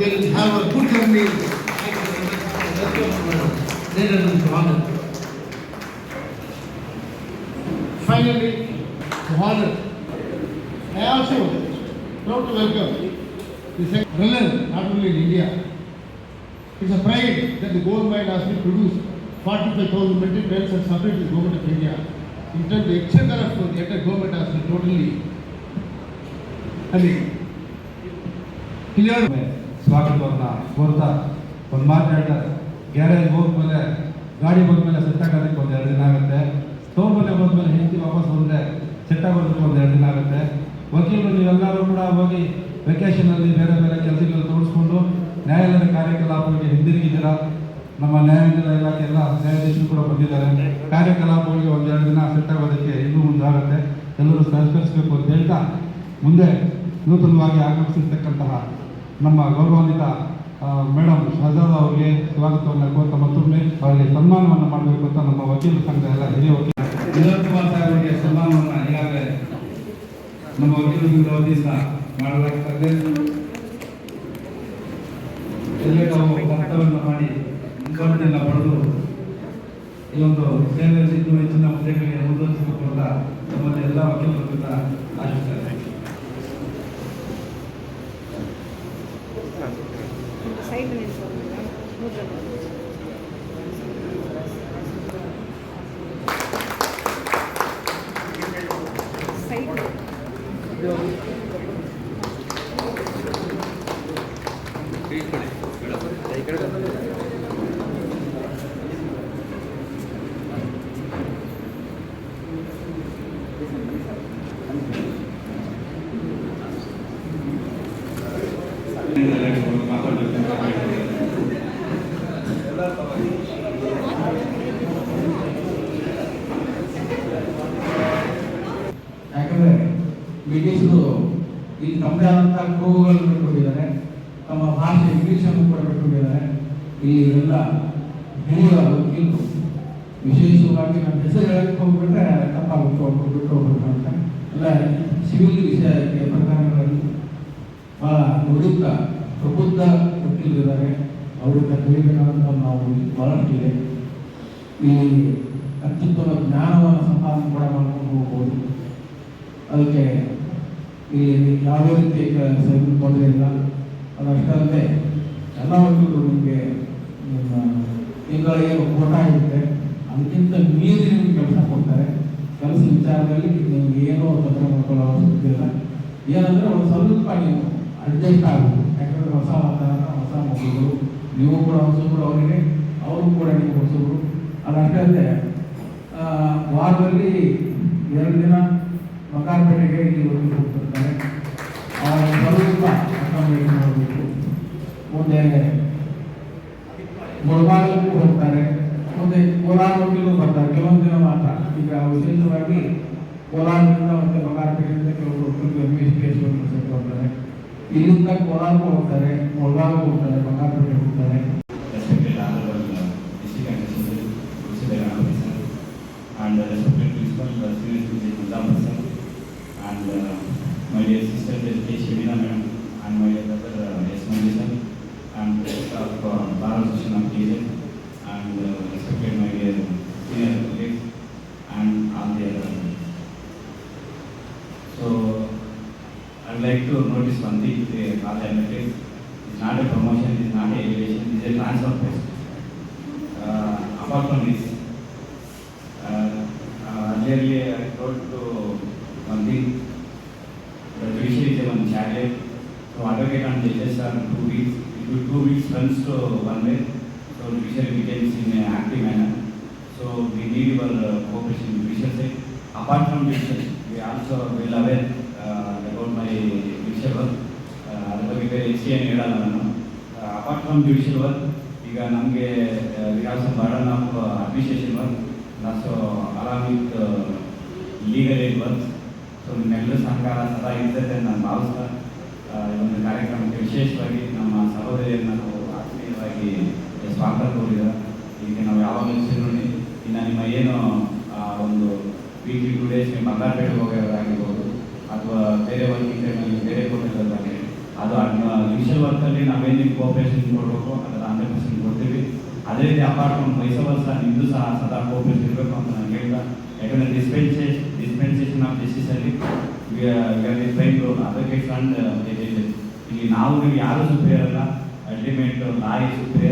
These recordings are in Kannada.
they will have a good honor. Finally, to honor. I also proud to welcome the runner, not only in India. It's a pride that the gold mine has been produced 45,000 metric tons and submitted to the government of India. In terms the exchequer of the entire government has been totally, I mean, cleared. ಸ್ವಾಗತವನ್ನ ಕೋರ್ತಾ ಒಂದು ಮಾತು ಹೇಳ್ತಾರೆ ಗ್ಯಾರೇಜ್ ಹೋದ್ಮೇಲೆ, ಗಾಡಿ ಬಂದ್ಮೇಲೆ ಸೆಟ್ ಆಗೋದಕ್ಕೆ ಒಂದು ಎರಡು ದಿನ ಆಗುತ್ತೆ. ತೋರ್ಮನೆ ಹೋದ್ಮೇಲೆ ಹೆಂಡತಿ ವಾಪಸ್ ಬಂದರೆ ಸೆಟ್ ಆಗೋದಕ್ಕೆ ಒಂದು ಎರಡು ದಿನ ಆಗುತ್ತೆ. ವಕೀಲರು ನೀವೆಲ್ಲರೂ ಕೂಡ ಹೋಗಿ ವೆಕೇಷನಲ್ಲಿ ಬೇರೆ ಬೇರೆ ಕೆಲಸಗಳು ತೋರಿಸ್ಕೊಂಡು ನ್ಯಾಯಾಲಯದ ಕಾರ್ಯಕಲಾಪಗಳಿಗೆ ಹಿಂದಿರುಗಿದ್ದೀರಾ? ನಮ್ಮ ನ್ಯಾಯಾಂಗ ಇಲಾಖೆ ಎಲ್ಲ ನ್ಯಾಯಾಧೀಶರು ಕೂಡ ಬಂದಿದ್ದಾರೆ. ಕಾರ್ಯಕಲಾಪಗಳಿಗೆ ಒಂದೆರಡು ದಿನ ಸೆಟ್ ಆಗೋದಕ್ಕೆ ಇನ್ನೂ ಮುಂದಾಗುತ್ತೆ ಎಲ್ಲರೂ ಸಹಕರಿಸಬೇಕು ಅಂತ ಹೇಳ್ತಾ ಮುಂದೆ ನೂತನವಾಗಿ ಆಗಮಿಸಿರ್ತಕ್ಕಂತಹ ನಮ್ಮ ಗೌರವಾನ್ವಿತ ಮೇಡಮ್ ಶಹಜಾದ ಅವರಿಗೆ ಸ್ವಾಗತವನ್ನು ಕೋರ್ತಾ ಮತ್ತೊಮ್ಮೆ ಅವರಿಗೆ ಸನ್ಮಾನವನ್ನು ಮಾಡಬೇಕು ಅಂತ ನಮ್ಮ ವಕೀಲ ಸಂಘ ಎಲ್ಲ ಹಿರಿಯ ವಕೀಲ ವಿನೋದ್ ಕುಮಾರ್ ಸಾಹೇಬ್ ಅವರಿಗೆ ಸನ್ಮಾನವನ್ನು ಈಗಾಗಲೇ ನಮ್ಮ ವಕೀಲ ಸಂಘದ ವತಿಯಿಂದ ಮಾಡಲಾಗ್ತದೆ. ಎಲ್ಲೇ ನಾವು ಕರ್ತವ್ಯವನ್ನು ಮಾಡಿ ಮುಂಬಡ್ತಿಯನ್ನು ಪಡೆದು ಈ ಒಂದು ಸೇವೆಯಲ್ಲಿ ಇನ್ನೂ ಹೆಚ್ಚಿನ ಹುದ್ದೆಗಳಿಗೆ ಮುಂದುವರಿಸಬೇಕು ಅಂತ ನಮ್ಮಲ್ಲಿ ಎಲ್ಲ ವಕೀಲರಿಂದ ಯಾಕಂದ್ರೆ ಬ್ರಿಟಿಷರು ಇಲ್ಲಿ ತಮ್ಮದೇ ಆದಂಥ ಕೂಗುಗಳನ್ನು ಬಿಟ್ಕೊಂಡಿದ್ದಾರೆ ತಮ್ಮ ಭಾಷೆ ಇಂಗ್ಲೀಷನ್ನು ಕೂಡ ಬಿಟ್ಕೊಂಡಿದ್ದಾರೆ ಇಲ್ಲಿ ಎಲ್ಲ ಹಿರಿಯ ವಕೀಲರು ವಿಶೇಷವಾಗಿ ನಮ್ಮ ಹೆಸರು ಹೇಳಕ್ಕೆ ಹೋಗ್ಬಿಟ್ರೆ ತಪ್ಪಾಗುತ್ತೆ ಒಬ್ಬರು ಬಿಟ್ಟು ಹೋಗ್ಬಿಟ್ಟು ಅಂತ. ಎಲ್ಲ ಸಿವಿಲ್ ವಿಷಯಕ್ಕೆ ಪ್ರಕರಣಗಳಲ್ಲಿ ಬಹಳ ನುರಿತ, ಪ್ರಬುದ್ಧ ವಕೀಲರಿದ್ದಾರೆ. ಅವರಿಂದ ಕಲಿಬೇಕಾದಂಥ ನಾವು ಬಹಳಷ್ಟಿದೆ ಈ ಅತ್ಯುತ್ತಮ ಜ್ಞಾನವನ್ನು ಸಂಪಾದನೆ ಕೂಡ ಮಾಡ್ಕೊಂಡು ಹೋಗ್ಬೋದು. ಅದಕ್ಕೆ ಇಲ್ಲಿ ಯಾವುದೇ ರೀತಿ ಸೈಕಲ್ ತೊಂದರೆ ಇಲ್ಲ. ಅದಷ್ಟಲ್ಲದೆ ಎಲ್ಲ ವಕೀಲರು ನಿಮಗೆ, ನಿಮ್ಮ ತಿಂಗಳ ಕೋಟಾ ಇರುತ್ತೆ ಅದಕ್ಕಿಂತ ಮೀರಿ ನಿಮ್ಗೆ ಕೆಲಸ ಕೊಡ್ತಾರೆ. ಕೆಲಸ ವಿಚಾರದಲ್ಲಿ ನಿಮ್ಗೆ ಏನೋ ತೊಂದರೆ ಮಾಡ್ಕೊಳ್ಳೋ ಅವಶ್ಯಕತೆ ಇಲ್ಲ. ಏನಂದ್ರೆ ಒಂದು ಸ್ವಲ್ಪ ನೀವು ಅಡ್ಜಸ್ಟ್ ಆಗಬೇಕು ಯಾಕಂದ್ರೆ ಹೊಸ ವಾತಾವರಣ, ಹೊಸ ಮಕ್ಕಳು ನೀವು ಕೂಡ ಹೊಸಬ್ರು ಅವರಿಗೆ, ಅವರು ಕೂಡ ನೀವು ಹೊಸಬ್ರು. ಅದಷ್ಟಲ್ಲದೆ ವಾರದಲ್ಲಿ ಎರಡು ದಿನ ಮಕಾರ್ಪೇಟೆಗೆ ಇಲ್ಲಿ ಹೋಗಿ ಹೋಗ್ತಿರ್ತಾರೆ ಅವರು ಸ್ವಲ್ಪ ಅಕಾಮಿಡೇಟ್ ಮಾಡಬೇಕು ಮುಂದೆ ಮುಳಬಾಗಲಕ್ಕೂ ಹೋಗ್ತಾರೆ ಮುಂದೆ ಕೋಲಾರ ವಕೀಲರು ಬರ್ತಾರೆ ಕೆಲವೊಂದು ದಿನ ಮಾತ್ರ ಈಗ ವಿಶೇಷವಾಗಿ ಕೋಲಾರದಿಂದ ಮತ್ತೆ ಮಕಾರ್ಪೇಟೆಯಿಂದ ಕೆಲವರು ವಕೀಲರು ಎಂ ಎಸ್ ಕೇಸ್ ಕೆಲಸಕ್ಕೆ ಹೋಗ್ತಾರೆ ಇಲ್ಲಿಂದ ಕೋಲಾರಕ್ಕೂ ಹೋಗ್ತಾರೆ ಮುಳಬಾಗಲಕ್ಕೂ of uh, Association of TJ, and uh, respected my dear senior colleagues, and all the other. So, I'd like to notice one thing, all the advocates, it's not a promotion, it's not a elevation, it's a transfer. Uh, apart from this, uh, uh, I told to one thing, the judiciary is one challenge, so advocate and judges are two weeks, will two weeks runs to one way, so can becomes in an active manner. So we need your uh, cooperation judicial side. Apart from judicial, we also will aware uh, about my judicial work. Uh, ಅದ್ರ ಹೆಚ್ಚು ಏನು ಹೇಳಲ್ಲ ನಾನು ಅಪಾರ್ಟ್ ಫ್ರಮ್ ಜುಡಿಷಿಯಲ್ ವರ್ಕ್ ಈಗ ನಮಗೆ we have some burden of administration work so along with legal aid work so ನಿಮ್ಮೆಲ್ಲರೂ ಸಹಕಾರ ಸದಾ ಇರ್ತದೆ ನಾನು ಭಾವಿಸ್ತಾ ಈ ಒಂದು ಕಾರ್ಯಕ್ರಮಕ್ಕೆ ವಿಶೇಷವಾಗಿ ಸಹೋದರಿಯನ್ನು ನಾವು ಆತ್ಮೀಯವಾಗಿ ಸ್ವಾಗತ ಕೋರಿದ ಈಗ ನಾವು ಸಿರೋಣಿ ಇನ್ನು ನಿಮ್ಮ ಏನು ಒಂದು ವೀಕ್ಲಿ ಟು ಡೇಸ್ ನೀವು ಬಂಗಾರಪೇಟೆ ಹೋಗೋದಾಗಿರ್ಬೋದು ಅಥವಾ ಬೇರೆ ವರ್ಕಿಂಗ್ ಟೈಮಲ್ಲಿ ಬೇರೆ ಹೋಟೆಲ್ಗಳಾಗಲಿ ಅದು ಇನಿಷಿಯಲ್ ವರ್ಕಲ್ಲಿ ನಾವೇನು ಕೋಆಪರೇಷನ್ ಕೊಡಬೇಕು ಅದರ ಹಂಡ್ರೆಡ್ ಪರ್ಸೆಂಟ್ ಕೊಡ್ತೀವಿ. ಅದೇ ರೀತಿ ಅಪಾರ್ಟ್ ಫ್ರಮ್ ಸಹ ವರ್ಷ ನಿಮ್ಮದು ಸಹ ಸದಾ ಕೋಪರೇಷನ್ ಇರಬೇಕು ಅಂತ ನಾನು ಹೇಳ್ದ ಯಾಕಂದರೆ ಡಿಸ್ಪೆನ್ಸೇಷನ್ ಡಿಸ್ಪೆನ್ಸೇಷನ್ ಆಫ್ ಜಸ್ಟಿಸಲ್ಲಿ ಟ್ರೈನ್ ಅದಕ್ಕೆ ಅಂಡ್ ಇಲ್ಲಿ ನಾವು ನೀವು ಯಾರು ಸುಪ್ರಿಯರ್ ಅಲ್ಲ ಅಲ್ಟಿಮೇಟ್ ನಾಯಿ ಸುತ್ತೆ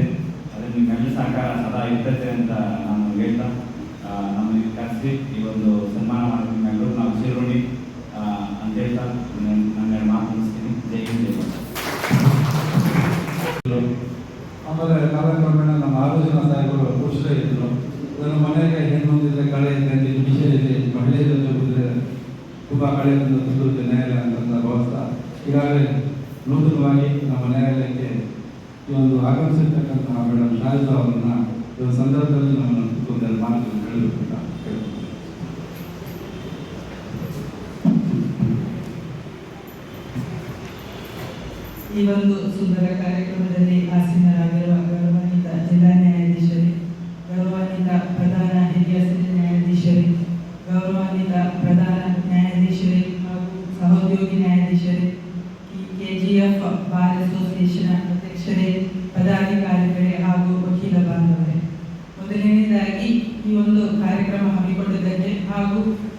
ಅದನ್ನು ನಿಮ್ಮೆಲ್ಲ ಸಹಕಾರ ಸದಾ ಇರ್ತದೆ ಅಂತ ನಾನು ಹೇಳ್ತಾ ನಮ್ಮ ಕರೆಸಿ ಈ ಒಂದು ಸನ್ಮಾನ ಮಾಡಿದ ನಿಮ್ಮೆಲ್ಲರೂ ನಾವು ಶಿರೋಣಿ ಆ, ಅಂತ ಹೇಳ್ತಾ ನನ್ನ ಮಾತು ಮುಗಿಸ್ತೀನಿ. ಜೈ ಹಿಂದ್ ಜೈ. ಆಮೇಲೆ ಕಾಲಕ್ರಮೇಣ ನಮ್ಮ ಆಲೋಚನಾ ಸಾಹೇಬರು ಪುರುಷರೇ ಇದ್ದರು ನನ್ನ ಮನೆಗೆ ಕಳೆ ಇದೆ ವಿಷಯ ಇದೆ. ಮಹಿಳೆ ಜೊತೆ ಹೋದ್ರೆ ತುಂಬ ಕಳೆ ನ್ಯಾಯಾಲಯ ಅಂತ ಭಾವಿಸ್ತಾ ಈಗಾಗಲೇ ನೂತನವಾಗಿ ನಮ್ಮ ನ್ಯಾಯಾಲಯಕ್ಕೆ ಈ ಒಂದು ಆಗಮಿಸಿರ್ತಕ್ಕಂತಹ ಮೇಡಮ್ ಶಾರದಾ ಅವರನ್ನ ಈ ಒಂದು ಸಂದರ್ಭದಲ್ಲಿ ನಾನು ಒಂದೆರಡು ಮಾತುಗಳನ್ನು ಹೇಳಬೇಕು. ಈ ಒಂದು ಸುಂದರ ಕಾರ್ಯಕ್ರಮದಲ್ಲಿ ಆಸೀನರಾಗಿರುವ ಗೌರವಾನ್ವಿತ ಜಿಲ್ಲಾ ನ್ಯಾಯಾಧೀಶರೇ, ಗೌರವಾನ್ವಿತ ಪ್ರಧಾನ ಹಿರಿಯ ನ್ಯಾಯಾಧೀಶರೇ, ಗೌರವಾನ್ವಿತ ಪ್ರಧಾನ ನ್ಯಾಯಾಧೀಶರೇ ಹಾಗೂ ಸಹೋದ್ಯೋಗಿ ನ್ಯಾಯಾಧೀಶರೇ ಕೆಜಿಎಫ್ ಬಾರ್ ಅಸೋಸಿಯೇಷನ್ ವಕೀಲ ಬಾಂಧವರೇ ಮೊದಲನೇದಾಗಿ ಈ ಒಂದು ಕಾರ್ಯಕ್ರಮ ಹಮ್ಮಿಕೊಂಡಿದ್ದಕ್ಕೆ ಹಾಗೂ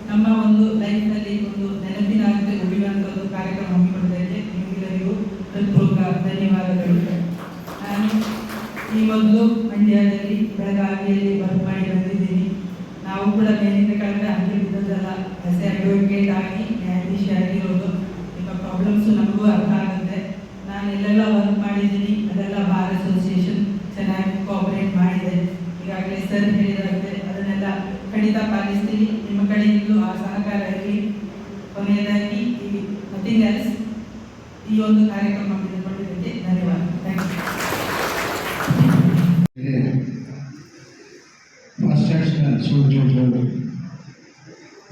ನಮ್ಮ ಒಂದು ಲೈಫ್ನಲ್ಲಿ ಒಂದು ನೆನಪಿನಾಗದೆ ಉಳಿಯುವಂಥ ಒಂದು ಕಾರ್ಯಕ್ರಮ ಹಮ್ಮಿಕೊಂಡಿದ್ದಕ್ಕೆ ನಿಮಗೆಲ್ಲರಿಗೂ ಹೃತ್ಪೂರ್ವಕ ಧನ್ಯವಾದಗಳು. ನಾನು ಈ ಒಂದು ಮಂಡ್ಯದಲ್ಲಿ, ಬೆಳಗಾವಿಯಲ್ಲಿ ವರ್ಕ್ ಮಾಡಿ ಬಂದಿದ್ದೀನಿ. ನಾವು ಕೂಡ ಮೇಲಿಂದ ಕಳೆದ ಹಂಗೆ ಬಿದ್ದದಲ್ಲ ಎಸ್ ಅಡ್ವೊಕೇಟ್ ಆಗಿ ನ್ಯಾಯಾಧೀಶ ಆಗಿರೋದು ನಿಮ್ಮ ಪ್ರಾಬ್ಲಮ್ಸು ನಮಗೂ ಅರ್ಥ ಆಗುತ್ತೆ. ನಾನು ಎಲ್ಲೆಲ್ಲ ವರ್ಕ್ ಮಾಡಿದ್ದೀನಿ ಅದೆಲ್ಲ ಬಾರ್ ಅಸೋಸಿಯೇಷನ್ ಚೆನ್ನಾಗಿ ಕೋಆಪರೇಟ್ ಮಾಡಿದೆ ಈಗಾಗಲೇ ಸರ್ ಹೇಳಿದಂತೆ ಅದನ್ನೆಲ್ಲ ಖಂಡಿತ ಪಾಲಿಸ್ತೀವಿ ನಿಮ್ಮ ಕಡೆಯಿಂದಲೂ ಆ ಸಹಕಾರ ಇರಲಿ. ಕೊನೆಯದಾಗಿ ಈ ನಥಿಂಗ್ ಎಲ್ಸ್ ಈ ಒಂದು ಕಾರ್ಯಕ್ರಮ ಹಮ್ಮಿಕೊಂಡಿದ್ದಕ್ಕೆ ಧನ್ಯವಾದ. Thank you first additional Surya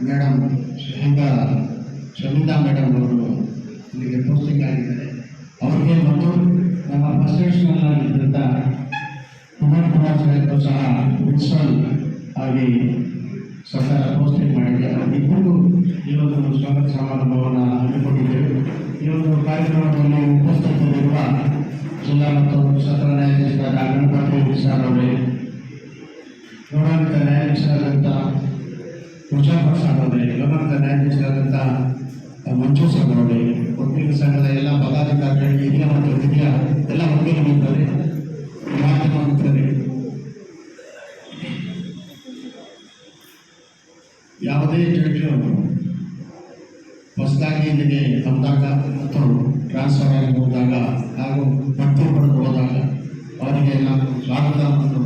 madam Shahida Shamita madam ಅವರು ಇಲ್ಲಿಗೆ ಪೋಸ್ಟಿಂಗ್ ಆಗಿದ್ದಾರೆ. ಅವರಿಗೆ ಮತ್ತು ನಮ್ಮ ಫಸ್ಟ್ ಅಡಿಷನಲ್ ಆಗಿದ್ದಂಥ ಕುಮಾರ್ ಕುಮಾರ್ ಸಾಹೇಬರು ಸಹ ಪ್ರಿನ್ಸಿಪಲ್ ಆಗಿ ಸರ್ಕಾರ ಪೋಸ್ಟಿಂಗ್ ಮಾಡಿದೆ. ಇಬ್ಬರಿಗೂ ಈ ಒಂದು ಸ್ವಾಗತ ಸಮಾರಂಭವನ್ನು ಹಮ್ಮಿಕೊಂಡಿದ್ದೇವೆ. ಈ ಒಂದು ಕಾರ್ಯಕ್ರಮದಲ್ಲಿ ಉಪಸ್ಥಿತರಿರುವ ಜಿಲ್ಲಾ ಮತ್ತು ಸತ್ರ ನ್ಯಾಯಾಧೀಶರಾದ ಸರ್ ಅವರೇ, ಗೌರವಾನ್ವಿತ ನ್ಯಾಯಾಧೀಶರಾದಂಥ ಮುಜಾಫರ್ ಸರ್ ಅವರೇ, ಗೌರವಾನ್ವಿತ ನ್ಯಾಯಾಧೀಶರಾದಂಥ ಮಂಜು ಸರ್ ಅವರೇ ವಕೀಲ ಸಂಘದ ಎಲ್ಲ ಪದಾಧಿಕಾರಿಗಳಿಗೆ ಹಿರಿಯ ಮತ್ತು ಹಿರಿಯ ಎಲ್ಲ ವಕೀಲ ಯಾವುದೇ ಜಡ್ಜು ಹೊಸದಾಗಿ ಇಲ್ಲಿಗೆ ಬಂದಾಗ ಮತ್ತು ಟ್ರಾನ್ಸ್ಫರ್ ಆಗಿ ಹೋದಾಗ ಹಾಗೂ ಪಡೆದು ಹೋದಾಗ ಅವರಿಗೆ ನಾವು ಸ್ವಾಗತ ಮತ್ತು